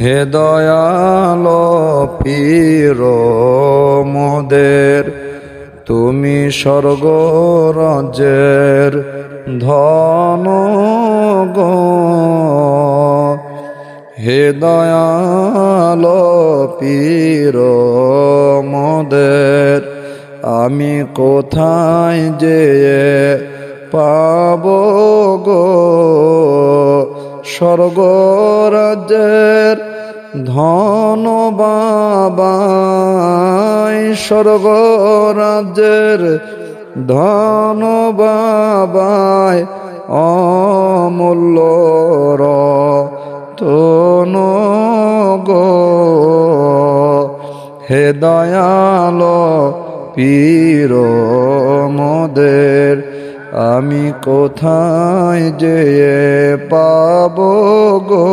হে দয়াল পীর মোদের, তুমি স্বর্গ রাজ্যের ধন হে দয়াল পীর মোদের, আমি কোথায় যে পাব গো? স্বর্গ রাজ্যের ধন বাবাই স্বর্গ রাজ্যের ধন বাবাই অমূল্য রতন গো। হে দয়াল পীর মোদের, আমি কোথায় যে পাব গো?